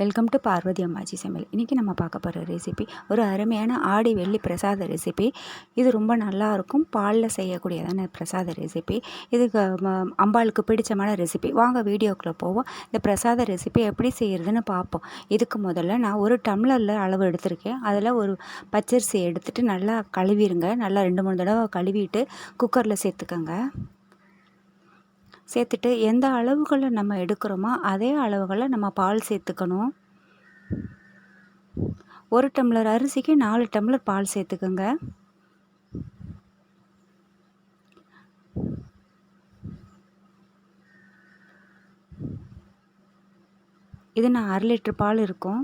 Welcome to Parvati அம்மாச்சி சமையல் இன்றைக்கி நம்ம பார்க்க போகிற ரெசிபி ஒரு அருமையான ஆடி வெள்ளி பிரசாத ரெசிபி இது ரொம்ப நல்லா இருக்கும். பாலில் செய்யக்கூடியதான பிரசாத ரெசிபி இதுக்கு அம்பாளுக்கு பிடிச்சமான ரெசிபி வாங்க வீடியோக்குள்ளே போவோம். இந்த பிரசாத ரெசிபி எப்படி செய்கிறதுன்னு பார்ப்போம். இதுக்கு முதல்ல நான் ஒரு டம்ளரில் அளவு எடுத்திருக்கேன். அதில் ஒரு பச்சரிசி எடுத்துட்டு நல்லா கழுவிடுங்க நல்லா ரெண்டு மூணு தடவை கழுவிட்டு குக்கரில் சேர்த்துக்கோங்க. சேர்த்துட்டு எந்த அளவுகளை நம்ம எடுக்கிறோமோ அதே அளவுகளை நம்ம பால் சேர்த்துக்கணும். ஒரு டம்ளர் அரிசிக்கு நாலு டம்ளர் பால் சேர்த்துக்கோங்க. இது நான் அரை லிட்டர் பால் இருக்கும்.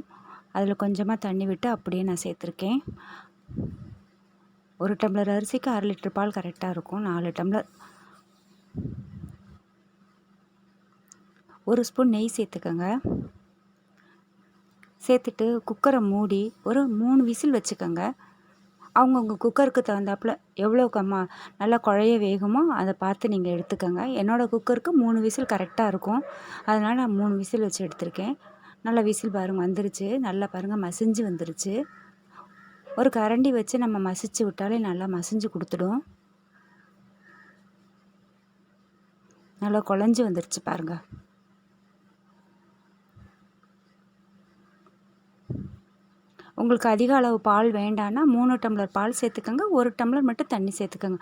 அதில் கொஞ்சமாக தண்ணி விட்டு அப்படியே நான் சேர்த்துருக்கேன். ஒரு டம்ளர் அரிசிக்கு அரை லிட்டர் பால் கரெக்டாக இருக்கும். நாலு டம்ளர். ஒரு ஸ்பூன் நெய் சேர்த்துக்கோங்க. சேர்த்துட்டு குக்கரை மூடி ஒரு மூணு விசில் வச்சுக்கோங்க. அவங்கவுங்க குக்கருக்கு தகுந்தாப்புல எவ்வளோ கம்மா நல்லா குழைய வேகுமோ அதை பார்த்து நீங்கள் எடுத்துக்கோங்க. என்னோடய குக்கருக்கு மூணு விசில் கரெக்டாக இருக்கும். அதனால் நான் மூணு விசில் வச்சு எடுத்திருக்கேன். நல்லா விசில் பாருங்க வந்துருச்சு. நல்லா பாருங்கள் மசிஞ்சு வந்துருச்சு. ஒரு கரண்டி வச்சு நம்ம மசிச்சு விட்டாலே நல்லா மசிஞ்சு கொடுத்துடும். நல்லா குழஞ்சி வந்துருச்சு பாருங்கள் உங்களுக்கு அதிக அளவு பால் வேண்டான்னா மூணு டம்ளர் பால் சேர்த்துக்கோங்க ஒரு டம்ளர் மட்டும் தண்ணி சேர்த்துக்கோங்க.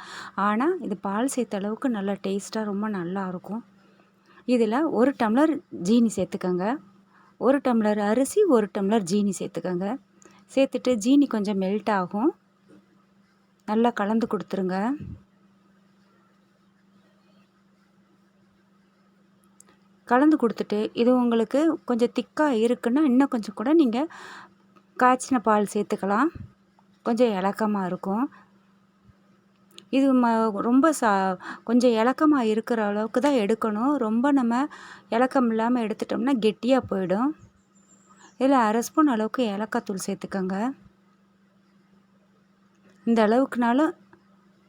ஆனால் இது பால் சேர்த்த அளவுக்கு நல்லா டேஸ்ட்டாக ரொம்ப நல்லா இருக்கும். இதில் ஒரு டம்ளர் ஜீனி சேர்த்துக்கோங்க. ஒரு டம்ளர் அரிசி ஒரு டம்ளர் ஜீனி சேர்த்துக்கோங்க. சேர்த்துட்டு ஜீனி கொஞ்சம் மெல்ட் ஆகும். நல்லா கலந்து கொடுத்துருங்க. கலந்து கொடுத்துட்டு இது உங்களுக்கு கொஞ்சம் திக்காக இருக்குன்னா இன்னும் கொஞ்சம் கூட நீங்கள் காய்ச்சின பால் சேர்த்துக்கலாம். கொஞ்சம் இலக்கமாக இருக்கும். இது ம ரொம்ப சா கொஞ்சம் இலக்கமாக இருக்கிற அளவுக்கு தான் எடுக்கணும். ரொம்ப நம்ம இலக்கம் இல்லாமல் எடுத்துட்டோம்னா கெட்டியாக போயிடும். இதில் அரை ஸ்பூன் அளவுக்கு ஏலக்காய் சேர்த்துக்கோங்க. இந்த அளவுக்குனாலும்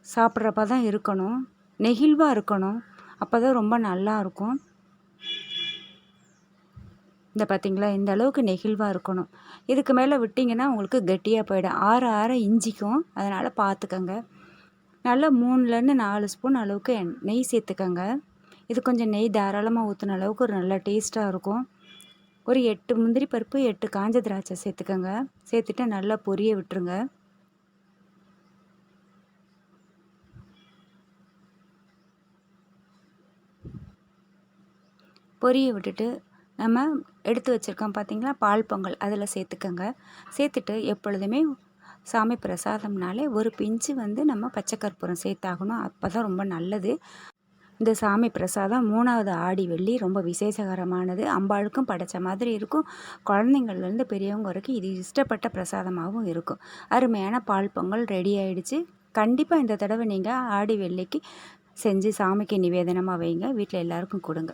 சாப்பிட்றப்ப தான் இருக்கணும். நெகிழ்வாக இருக்கணும். அப்போ தான் ரொம்ப நல்லா இருக்கும். இந்த பார்த்தீங்களா? இந்த அளவுக்கு நெகிழ்வாக இருக்கணும். இதுக்கு மேலே விட்டிங்கன்னா உங்களுக்கு கெட்டியாக போயிடும். ஆற ஆற இஞ்சிக்கும். அதனால் பார்த்துக்கங்க நல்லா மூணுலேருந்து நாலு ஸ்பூன் அளவுக்கு நெய் சேர்த்துக்கங்க. இது கொஞ்சம் நெய் தாராளமாக ஊற்றின அளவுக்கு ஒரு நல்ல டேஸ்ட்டாக இருக்கும். ஒரு எட்டு முந்திரி பருப்பு எட்டு காஞ்ச திராட்சை சேர்த்துக்கங்க. சேர்த்துட்டு நல்லா பொரிய விட்டுருங்க. பொரிய விட்டுட்டு நம்ம எடுத்து வச்சுருக்கோம் பார்த்தீங்களா பால் பொங்கல். அதில் சேர்த்துக்கோங்க. சேர்த்துட்டு எப்பொழுதுமே சாமி பிரசாதம்னாலே ஒரு பிஞ்சு வந்து நம்ம பச்சை கற்பூரம் சேர்த்தாகணும். அப்போ தான் ரொம்ப நல்லது. இந்த சாமி பிரசாதம் மூணாவது ஆடி வெள்ளி ரொம்ப விசேஷகரமானது. அம்பாளுக்கும் படைச்ச மாதிரி இருக்கும். குழந்தைங்கள்லேருந்து பெரியவங்க வரைக்கும் இது இஷ்டப்பட்ட பிரசாதமாகவும் இருக்கும். அருமையான பால் பொங்கல் ரெடி ஆயிடுச்சு. கண்டிப்பாக இந்த தடவை நீங்கள் ஆடி வெள்ளிக்கு செஞ்சு சாமிக்கு நிவேதனமாக வைங்க. வீட்டில் எல்லாருக்கும் கொடுங்க.